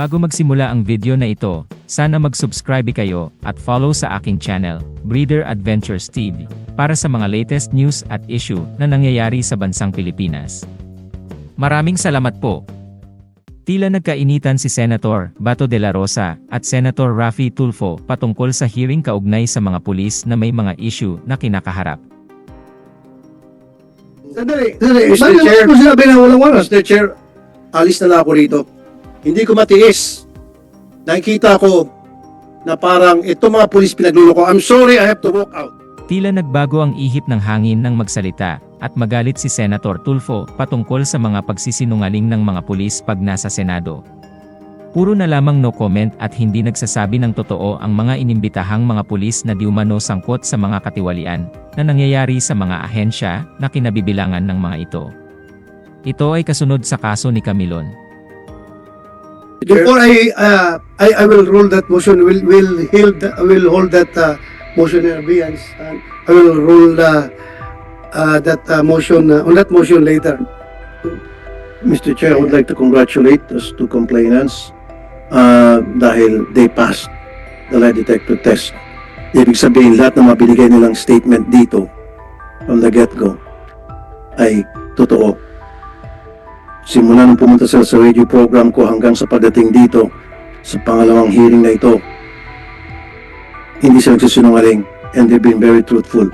Bago magsimula ang video na ito, sana mag-subscribe kayo at follow sa aking channel, Breeder Adventures TV, para sa mga latest news at issue na nangyayari sa bansang Pilipinas. Maraming salamat po. Tila nagkainitan si Senator Bato de la Rosa at Senator Raffy Tulfo patungkol sa hearing kaugnay sa mga pulis na may mga issue na kinakaharap. Sandali. Sandali, Mr. Chair. mo sinabi na walang waras? Mr. Chair, alis na lang ako rito. Hindi ko matiis. Nakikita ko na parang ito mga pulis pinagluloko. I'm sorry, I have to walk out. Tila nagbago ang ihip ng hangin ng magsalita at magalit si Senator Tulfo patungkol sa mga pagsisinungaling ng mga pulis pag nasa Senado. Puro na lamang no comment at hindi nagsasabi ng totoo ang mga inimbitahang mga pulis na diumano sangkot sa mga katiwalian na nangyayari sa mga ahensya na kinabibilangan ng mga ito. Ito ay kasunod sa kaso ni Camilon. Before I, uh, I, I will rule that motion, will, will, hold, will hold that uh, motion in abeyance. And I will rule uh, uh, that uh, motion, uh, on that motion later. Mr. Chair, I would like to congratulate those two complainants uh, dahil they passed the lie detector test. Ibig sabihin, lahat ng mabinigay nilang statement dito from the get-go ay totoo. Simula nung pumunta sila sa radio program ko hanggang sa pagdating dito sa pangalawang hearing na ito, hindi sila nagsisinungaling and they've been very truthful.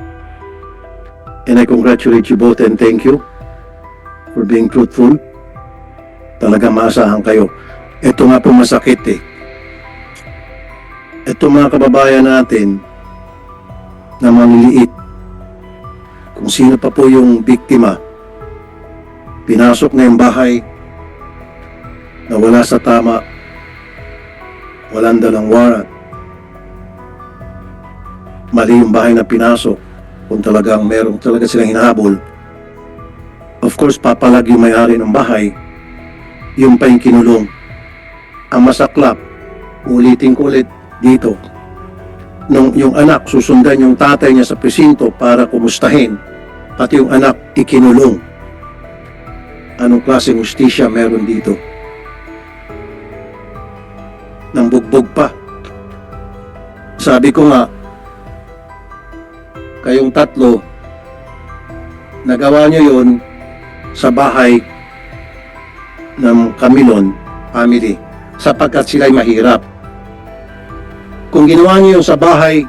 And I congratulate you both and thank you for being truthful. Talaga maasahan kayo. Ito nga po masakit eh. Ito mga kababayan natin na manliliit. Kung sino pa po yung biktima, pinasok na yung bahay na wala sa tama, walang dalang warrant. Mali yung bahay na pinasok kung talagang meron talaga silang hinahabol. Of course, papalag yung may-ari ng bahay, yung pa yung kinulong. Ang masaklap, ulitin ko ulit dito, nung yung anak susundan yung tatay niya sa presinto para kumustahin, pati yung anak ikinulong. Anong klaseng justisya meron dito? Nang bugbog pa. Sabi ko nga, kayong tatlo, nagawa nyo yun sa bahay ng Camilon family sapagkat sila'y mahirap. Kung ginawa niyo yung sa bahay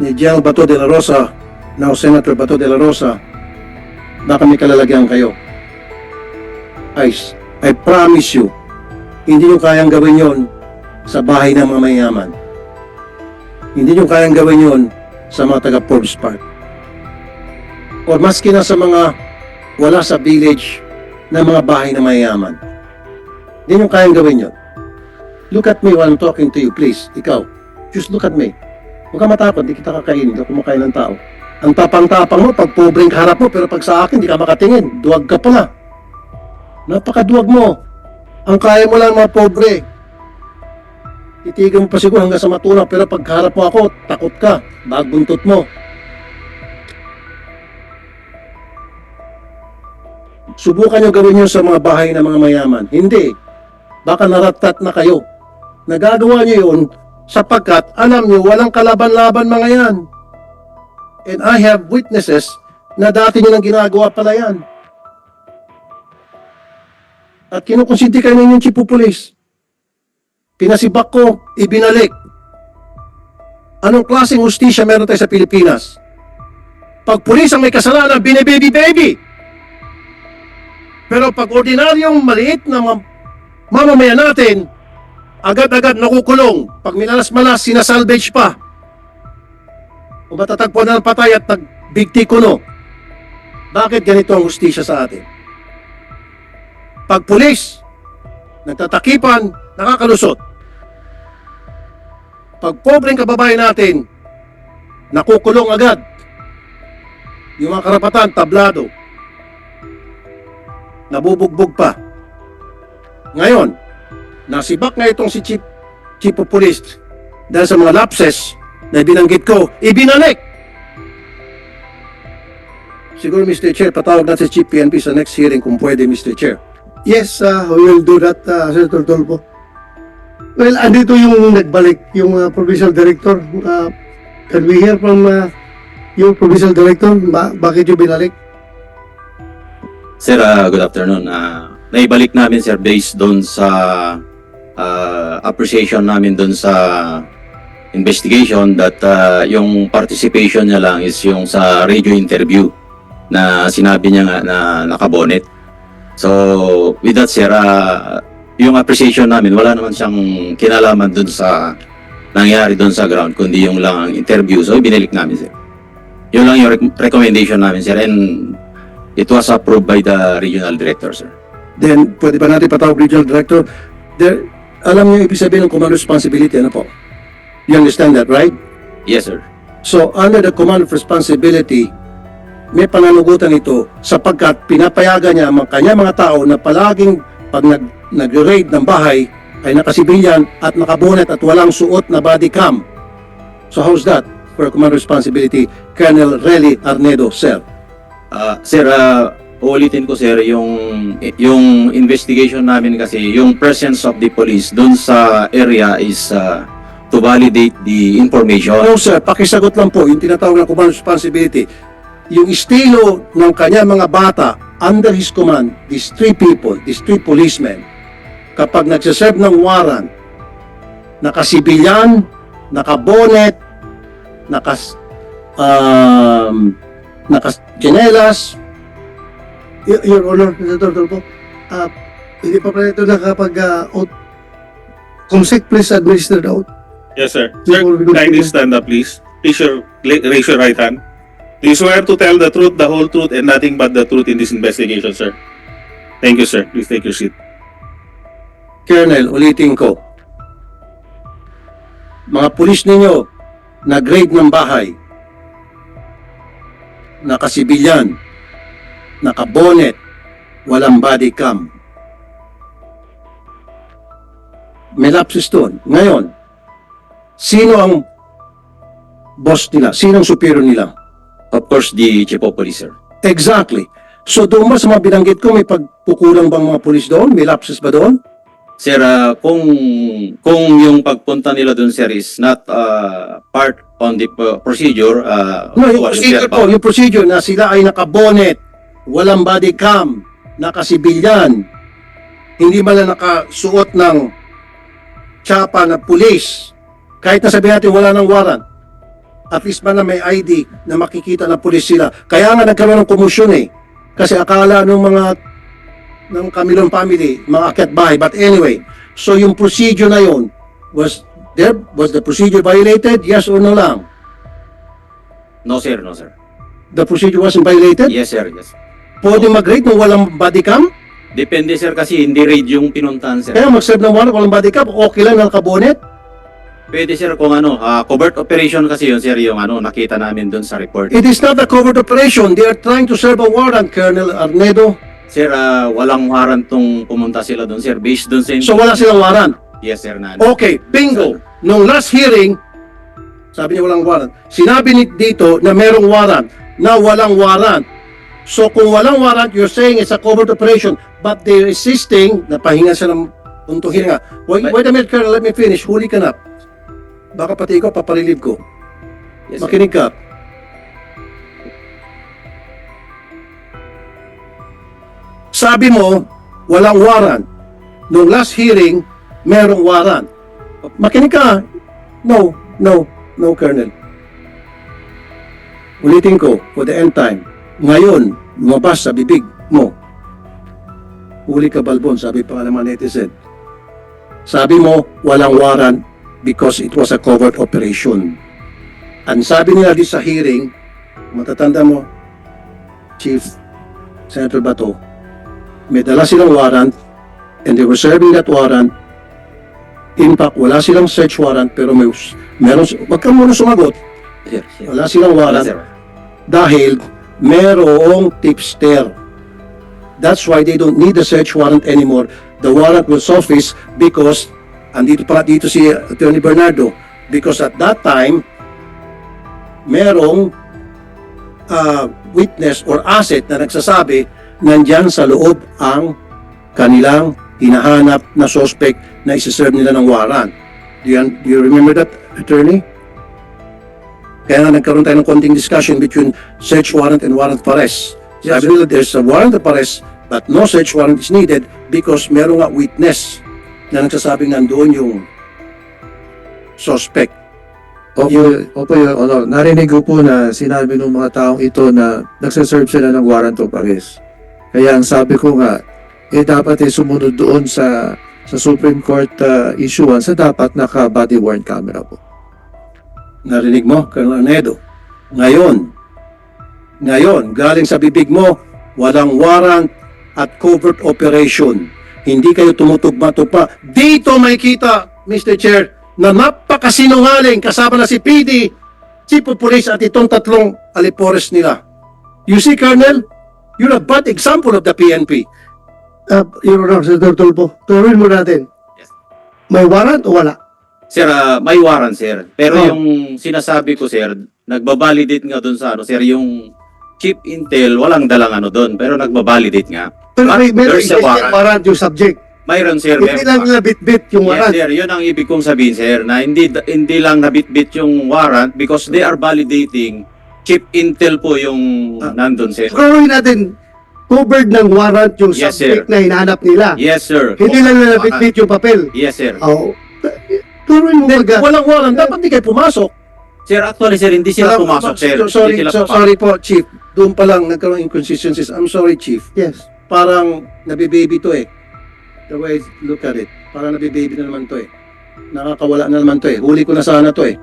ni General Bato de la Rosa, now Senator Bato de la Rosa, baka may kalalagyan kayo. I, I promise you, hindi nyo kayang gawin yon sa bahay ng mga mayaman. Hindi nyo kayang gawin yon sa mga taga Forbes Park. O maski na sa mga wala sa village na mga bahay na mayayaman. Hindi nyo kayang gawin yun. Look at me while I'm talking to you, please. Ikaw, just look at me. Huwag ka matakot, di kita kakainin, di kumakain ng tao. Ang tapang-tapang mo, pag pobreng harap mo, pero pag sa akin, di ka makatingin. Duwag ka pala. Napakaduwag mo. Ang kaya mo lang mga pobre. Titigan mo pa siguro hanggang sa matulang, pero pag harap mo ako, takot ka. Bagbuntot mo. Subukan nyo gawin nyo sa mga bahay ng mga mayaman. Hindi. Baka naratat na kayo. Nagagawa nyo yun sapagkat alam nyo walang kalaban-laban mga yan. And I have witnesses na dati nyo nang ginagawa pala yan. At kinukonsinti kayo ninyong chief of police. Pinasibak ko, ibinalik. Anong klaseng hustisya meron tayo sa Pilipinas? Pag pulis ang may kasalanan, binibaby-baby. Pero pag ordinaryong maliit na mam- mamamayan natin, agad-agad nakukulong. Pag minalas-malas, sinasalvage pa. O matatagpuan na ng patay at nagbigti kuno. Bakit ganito ang hustisya sa atin? Pag pulis, nagtatakipan, nakakalusot. Pag pobreng kababayan natin, nakukulong agad. Yung mga karapatan, tablado nabubugbog pa. Ngayon, nasibak na itong si Chief, Chief of Police dahil sa mga lapses na binanggit ko, ibinalik! Siguro, Mr. Chair, patawag natin si Chief PNP sa next hearing kung pwede, Mr. Chair. Yes, uh, we will do that, uh, Senator Tolpo. Well, andito yung nagbalik, yung uh, provincial director. Uh, can we hear from uh, yung provincial director? Ba- bakit yung binalik? Sir, ah, good afternoon. Ah, naibalik namin sir based doon sa ah, appreciation namin doon sa investigation that ah, yung participation niya lang is yung sa radio interview na sinabi niya nga na nakabonet. So, with that sir, ah, yung appreciation namin, wala naman siyang kinalaman doon sa nangyari doon sa ground, kundi yung lang ang interview. So, binalik namin sir. Yun lang yung rec- recommendation namin sir. And It was approved by the regional director, sir. Then, pwede ba natin patawag regional director? There, alam niyo ibig sabihin ng command responsibility, ano po? You understand that, right? Yes, sir. So, under the command of responsibility, may pananagutan ito sapagkat pinapayagan niya ang mga kanya mga tao na palaging pag nag, nag-raid ng bahay ay nakasibilyan at nakabonet at walang suot na body cam. So, how's that for command responsibility? Colonel Relly Arnedo, sir. Ah, sir, ah, uulitin ko, sir, yung, yung investigation namin kasi, yung presence of the police doon sa area is ah, to validate the information. No sir, pakisagot lang po, yung tinatawag na command responsibility. Yung estilo ng kanya mga bata under his command, these three people, these three policemen, kapag nagsaserve ng warrant, nakasibilyan, nakabonet, nakas, um, nakas, chinelas, Your Honor, Senator Tulfo, uh, hindi pa pala ito nakapag uh, out. Comsec, please administer the out. Yes, sir. Sir, kindly stand up, please. Please your, raise your right hand. Do you swear to tell the truth, the whole truth, and nothing but the truth in this investigation, sir? Thank you, sir. Please take your seat. Colonel, ulitin ko. Mga pulis ninyo, nag-raid ng bahay, nakasibilyan, nakabonet, walang body cam. May lapsus doon. Ngayon, sino ang boss nila? Sino ang superior nila? Course, the chief of police, sir. Exactly. So doon ba sa mga binanggit ko, may pagpukulang bang mga pulis doon? May lapsus ba doon? Sir, ah, kung, kung yung pagpunta nila doon, sir, is not ah, part on the uh, procedure, ah, No, yung procedure po, yung procedure na sila ay nakabonet, walang body cam, nakasibilyan, hindi man lang nakasuot ng tsapa na pulis, kahit na sabihin natin wala ng warrant, at least man na may ID na makikita na pulis sila. Kaya nga nagkaroon ng komusyon eh. Kasi akala ng mga ng Camilon family, mga akyat bahay. But anyway, so yung procedure na yon was there was the procedure violated? Yes or no lang? No, sir, no, sir. The procedure wasn't violated? Yes, sir, yes. Pwede mag-rate nung walang body cam? Depende, sir, kasi hindi raid yung pinuntahan, sir. Kaya mag-serve ng warrant walang body cam, okay lang ng kabonet? Pwede, sir, kung ano, ah, covert operation kasi yun, sir, yung ano, nakita namin doon sa report. It is not a covert operation. They are trying to serve a warrant, Colonel Arnedo. Sir, ah, walang warrant tong pumunta sila doon, sir. Based doon sa... So wala silang warrant. Yes, sir, na. Okay, bingo. Nung last hearing, sabi niya walang warrant. Sinabi ni dito na merong warrant, na walang warrant. So kung walang warrant, you're saying it's a covert operation, but they're insisting, napahinga siya ng puntong hininga. Wait, wait a minute, Colonel, let me finish. Huli ka na. Baka pati ikaw, paparilib ko. Yes, sir. Makinig ka. Sabi mo, walang warrant. Nung last hearing, merong warrant. Makinig ka. No, no, no, Colonel. Ulitin ko, for the end time. Ngayon, lumabas sa bibig mo. Huli ka, Balbon, sabi pa naman netizen. Sabi mo, walang warrant because it was a covert operation. Ang sabi nila di sa hearing, matatanda mo, Chief Senator Bato, may dala silang warrant and they were serving that warrant. In fact, wala silang search warrant pero may meron, wag ka muna sumagot, wala silang warrant dahil merong tipster. That's why they don't need a search warrant anymore. The warrant will surface because, andito pa dito si Attorney Bernardo, because at that time, merong uh, witness or asset na nagsasabi nandyan sa loob ang kanilang hinahanap na suspect na isiserve nila ng warrant. Do you, do you remember that, attorney? Kaya nga nagkaroon tayo ng konting discussion between search warrant and warrant of arrest. Sabi nila, there's a warrant of arrest, but no search warrant is needed because meron nga witness na nagsasabing nandoon yung suspect. Opo, opo, Your Honor. Narinig ko po na sinabi ng mga taong ito na nagsaserve sila ng warrant of arrest. Kaya ang sabi ko nga, eh dapat eh sumunod doon sa sa Supreme Court uh, issuance sa dapat naka body worn camera po. Narinig mo, Colonel Arnedo. Ngayon, ngayon, galing sa bibig mo, walang warrant at covert operation. Hindi kayo tumutugma-tugma. Dito may kita, Mr. Chair, na napakasinungaling kasama na si PD, Chief of Police at itong tatlong alipores nila. You see, Colonel, you're a bad example of the PNP. Uh, Your Honor, Senator Tulfo, turuin mo natin. Yes. May warrant o wala? Sir, ah, may warrant, sir. Pero Oh. yung sinasabi ko, sir, nagbabalidate nga doon sa ano, sir, yung chip intel, walang dalang ano doon, pero nagbabalidate nga. Pero may, meron there's a existing warrant. warrant yung subject. Mayroon, sir. Hindi meron lang pa. nila bit-bit yung Yes, warrant. sir. Yun ang ibig kong sabihin, sir, na hindi hindi lang nabitbit yung warrant because they are validating chip intel po yung Ah. nandun, sir. Turuin natin, covered ng warrant yung Yes, subject sir. na hinahanap nila. Yes, sir. Hindi lang nila bit-bit yung papel. Yes, sir. Oh, turuin mo Then, mag- walang warrant, dapat di kayo pumasok. Sir, actually, sir, hindi sila Alam- pumasok, sir. So- Sorry, Hindi sila so- pumasok. sorry po, Chief. Doon pa lang nagkaroon ng inconsistencies. I'm sorry, Chief. Yes. Parang nabibaby to eh. The way I look at it. Parang nabibaby na naman to eh. Nakakawala na naman to eh. Huli ko na sana to eh.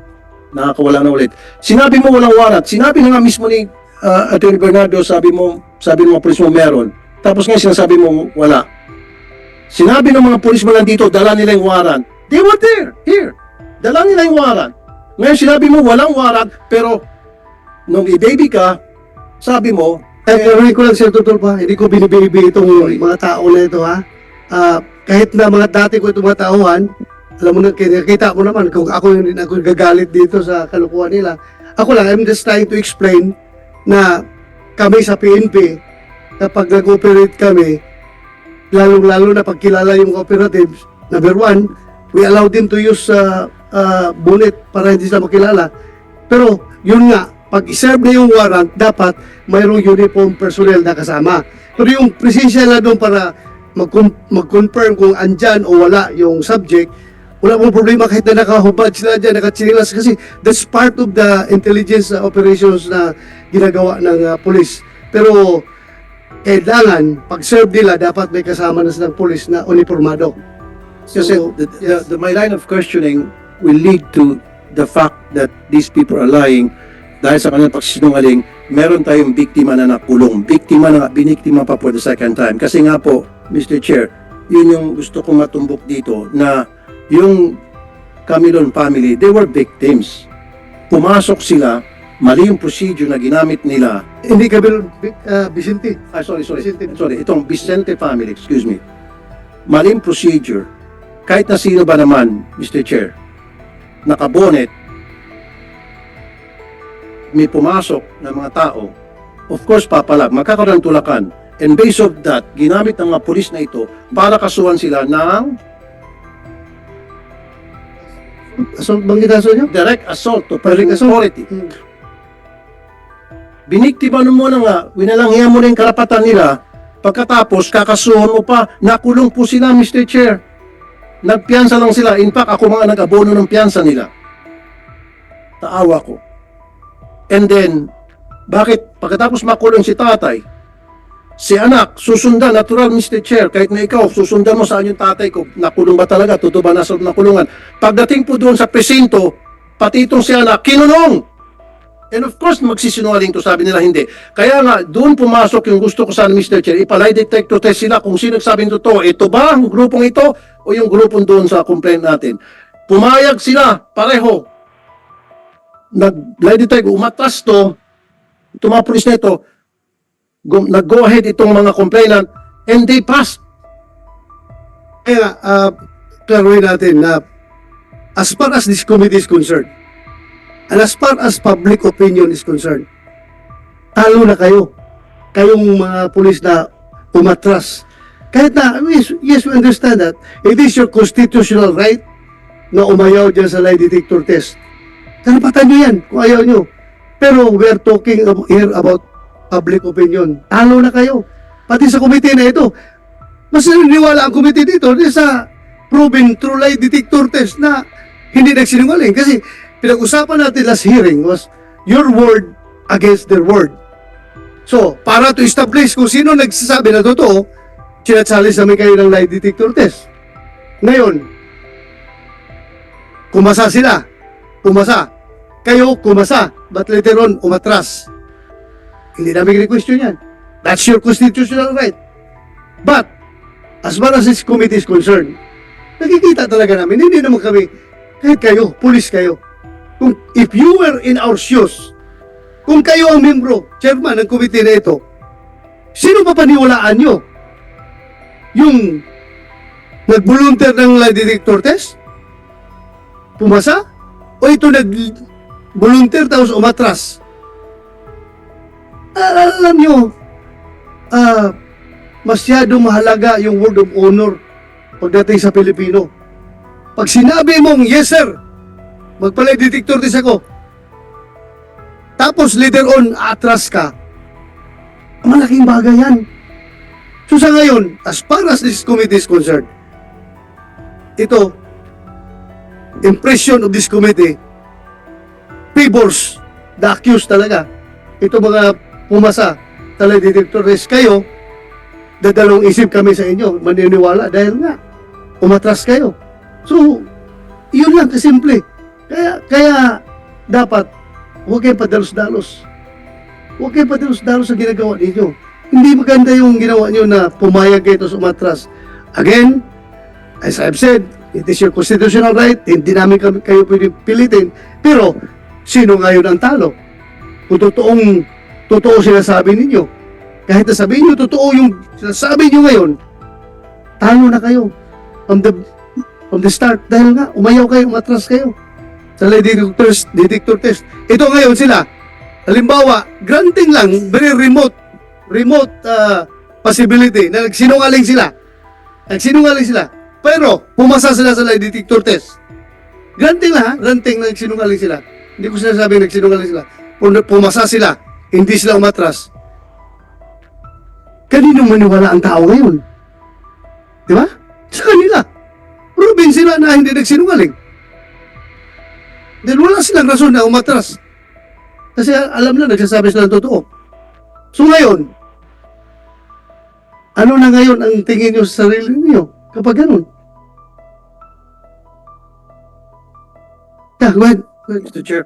Nakakawala na ulit. Sinabi mo walang warrant. Sinabi na nga mismo ni uh, Attorney Bernardo, sabi mo, sabi ng mga polis mo meron. Tapos ngayon sinasabi mo wala. Sinabi ng mga polis mo lang dito, dala nila yung warrant. They were there, here. Dala nila yung warrant. Ngayon sinabi mo walang warrant, pero nung i-baby ka, sabi mo, Eh, turuin ko lang, Sir Tutulpa, hindi ko binibibi itong mga tao na ito, ha? Ah, kahit na mga dati ko itong mga tauhan, alam mo na, kita mo naman kung ako yung ako yung gagalit dito sa kalukuhan nila. Ako lang, I'm just trying to explain na kami sa PNP, kapag nag-operate kami, lalong-lalo na pagkilala yung operatives, number one, we allow them to use uh, uh, bullet para hindi sila makilala. Pero, yun nga, pag iserve na yung warrant, dapat mayroong uniform personnel na kasama. Pero yung presensya na doon para mag- mag-confirm kung andyan o wala yung subject, wala pong problema kahit na nakahubad sila dyan, nakatsinilas kasi that's part of the intelligence uh, operations na ginagawa ng uh, police. Pero kailangan, pag-serve nila, dapat may kasama na silang police na uniformado. Kasi So, the, the, yes. the- my line of questioning will lead to the fact that these people are lying dahil sa kanilang pagsisinungaling, meron tayong biktima na nakulong. Biktima na biniktima pa for the second time. Kasi nga po, Mr. Chair, yun yung gusto kong matumbok dito na yung Camilon family, they were victims. Pumasok sila, mali yung procedure na ginamit nila Hindi kami, uh, Vicente. Ah, sorry, sorry. Vicente. Sorry, itong Vicente family, excuse me. Maling procedure. Kahit na sino ba naman, Mr. Chair, nakabonet, may pumasok na mga tao, of course, papalag, magkakaroon ng tulakan. And based of that, ginamit ng mga pulis na ito para kasuhan sila ng So, bang itaso nyo? direct assault to Direct public assault. authority. Hmm. Biniktima mo na nga, winalanghiyan mo na yung karapatan nila, pagkatapos kakasuhan mo pa, nakulong po sila Mr. Chair. Nagpiyansa lang sila. In fact, ako mga nag-abono ng piyansa nila. Taawa ko. And then, bakit pagkatapos makulong si tatay, si anak, susundan, natural Mr. Chair, kahit na ikaw, susundan mo saan yung tatay ko, nakulong ba talaga, totoo ba nasa loob ng kulungan. Pagdating po doon sa presinto, pati itong si anak, kinulong! And of course, magsisinungaling to, sabi nila hindi. Kaya nga, doon pumasok yung gusto ko sana, Mr. Chair, ipalay detector test sila kung sino nagsabing totoo. Ito ba ang grupong ito o yung grupong doon sa complaint natin? Pumayag sila, pareho. Nag-lie detector, umatras to, itong mga pulis na ito, go- nag-go ahead itong mga complainant, and they passed. Kaya, uh, klaruhin natin na as far as this committee is concerned, and as far as public opinion is concerned, talo na kayo. Kayong mga pulis na umatras Kahit na, yes, yes, we understand that. It is your constitutional right na umayaw dyan sa lie detector test. Karapatan nyo yan kung ayaw nyo. Pero we are talking here about public opinion. Talo na kayo. Pati sa komite na ito. Mas naniniwala ang komite dito di sa proven true lie detector test na hindi nagsinungaling. Kasi pinag-usapan natin last hearing was your word against their word. So, para to establish kung sino nagsasabi na totoo, sinatsalis namin kayo ng lie detector test. Ngayon, kumasa sila. Kumasa. Kayo, kumasa. But later on, umatras. Hindi namin question yan. That's your constitutional right. But, as far as this committee is concerned, nakikita talaga namin, hindi naman kami, kahit kayo, pulis kayo. Kung, if you were in our shoes, kung kayo ang membro, chairman ng committee na ito, sino pa paniwalaan nyo? Yung nag-volunteer ng lie detector test? Pumasa? O ito nag-volunteer tapos umatras? Alam nyo, ah, masyadong mahalaga yung word of honor pagdating sa Pilipino. Pag sinabi mong, yes sir, magpalay detector test ako, tapos later on, atras ka, malaking bagay yan. So sa ngayon, as far as this committee is concerned, ito, impression of this committee favors the accused talaga. Ito mga pumasa talay detector test kayo, dadalong isip kami sa inyo, maniniwala dahil nga, umatras kayo. So, yun lang kasimple. Kaya, kaya dapat huwag kayong padalos-dalos. Huwag kayong padalos-dalos sa ginagawa ninyo. Hindi maganda yung ginawa nyo na pumayag kayo tapos umatras. Again, as I've said, it is your constitutional right, hindi namin kayo pwede pilitin. Pero, sino ngayon ang talo? Kung totoong, totoo sinasabi ninyo, kahit na sabihin nyo totoo yung sinasabi nyo ngayon, talo na kayo from the, from the start. Dahil nga, umayaw kayo, umatras kayo sa lie detector test. Ito ngayon sila, halimbawa, granting lang, very remote, remote uh, possibility na nagsinungaling sila. Nagsinungaling sila. Pero, pumasa sila sa lie detector test. Granting lang ha, granting na nagsinungaling sila. Hindi ko sinasabing nagsinungaling sila. Pum- Pumasa sila, hindi sila umatras. Kanino maniwala ang tao ngayon? Di ba? Sa kanila. Proven na hindi nagsinungaling. Dahil wala silang rason na umatras. Kasi alam na, nagsasabi sila ng totoo. So ngayon, ano na ngayon ang tingin nyo sa sarili niyo kapag ganun? Yeah, go ahead. Go ahead. Mr. Chair,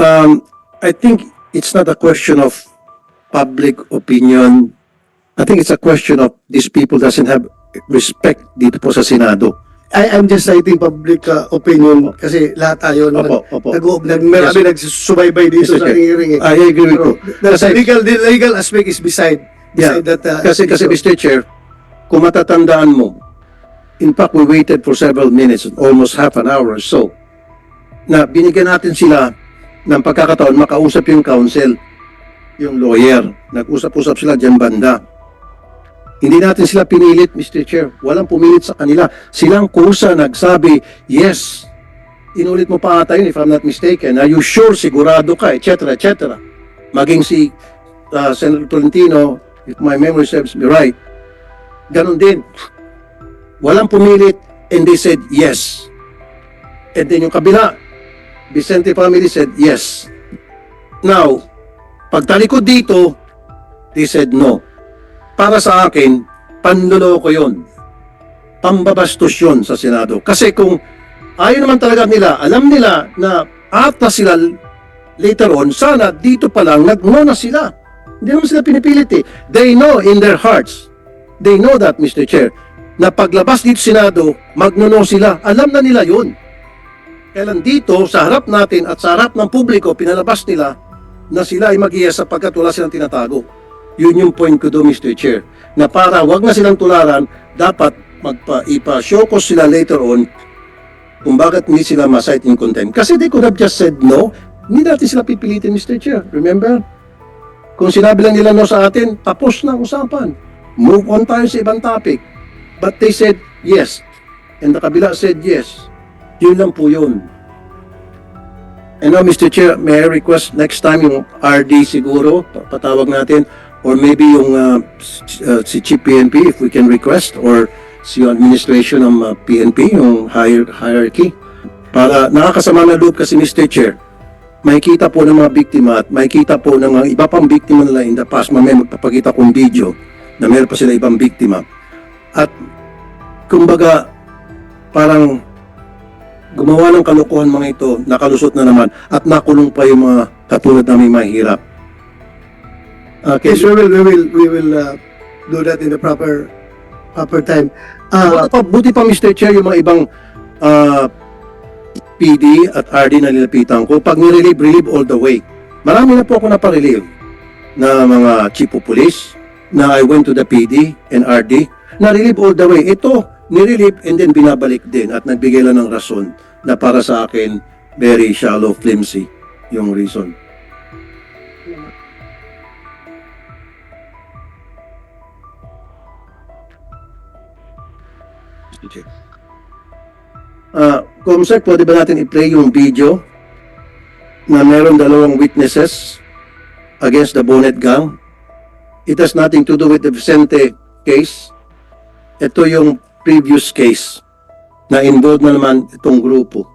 um, I think it's not a question of public opinion. I think it's a question of these people doesn't have respect dito po sa Senado. I, I'm just citing public uh, opinion kasi lahat tayo Opo, opo. nag, nag, marami nagsusubaybay dito sa Chair. hearing. Eh. I agree with you. The Kasi- legal, the legal aspect is beside, Yeah. beside that. uh, Kasi, kasi issue. Mr. Chair, kung matatandaan mo, in fact, we waited for several minutes, almost half an hour or so, na binigyan natin sila ng pagkakataon makausap yung counsel, yung lawyer. Nag-usap-usap sila dyan banda. Hindi natin sila pinilit, Mr. Chair. Walang pumilit sa kanila. Silang kusa nagsabi, yes. Inulit mo pa ata yun, if I'm not mistaken. Are you sure, sigurado ka, etc., etc. Maging si uh, Senator Tolentino, if my memory serves me right, ganun din. Walang pumilit and they said yes. And then yung kabila, Vicente family said yes. Now, pagtalikod dito, they said no. Para sa akin, panloloko yun. Pambabastos yun sa Senado. Kasi kung ayaw naman talaga nila, alam nila na ata sila later on, sana dito pa lang, nag-no na sila. Hindi naman sila pinipilit eh. They know in their hearts, they know that, Mr. Chair, na paglabas dito sa Senado, magnono sila. Alam na nila yun. Kailan dito, sa harap natin at sa harap ng publiko, pinalabas nila na sila ay mag-iya sapagkat wala silang tinatago. Yun yung point ko doon, Mr. Chair. Na para wag na silang tularan, dapat magpa ipa-show ko sila later on kung bakit hindi sila ma-cite in contempt. Kasi they could have just said no. Hindi natin sila pipilitin, Mr. Chair. Remember? Kung sinabi lang nila no sa atin, tapos na usapan. move on tayo sa ibang topic. But they said yes. And the kabila said yes. Yun lang po yun. And now, Mr. Chair, may I request next time yung RD siguro, pa- patawag natin, or maybe yung uh, uh, si Chief PNP, if we can request, or si administration ng uh, PNP, yung hier- hierarchy, para nakakasama na loob kasi Mr. Chair, makikita po ng mga biktima at makikita po ng mga iba pang biktima nila in the past, mamaya magpapakita kong video na meron pa sila ibang biktima. At kumbaga, parang gumawa ng kalokohan mga ito, nakalusot na naman at nakulong pa yung mga katulad namin mahirap. Okay, Yes, we will, we will, we will uh, do that in the proper, proper time. Uh, pa, buti pa Mr. Chair yung mga ibang ah, PD at RD na nilapitan ko, pag nirelieve, relieve all the way. Marami na po ako naparelieve na mga chief of police na I went to the PD and RD na relieve all the way. Ito, nirelieve and then binabalik din at nagbigay lang ng rason na para sa akin very shallow, flimsy yung reason. Ah, Comsec, pwede ba natin i-play yung video na meron dalawang witnesses against the Bonnet Gang? It has nothing to do with the Vicente case. Ito yung previous case na involved na naman itong grupo.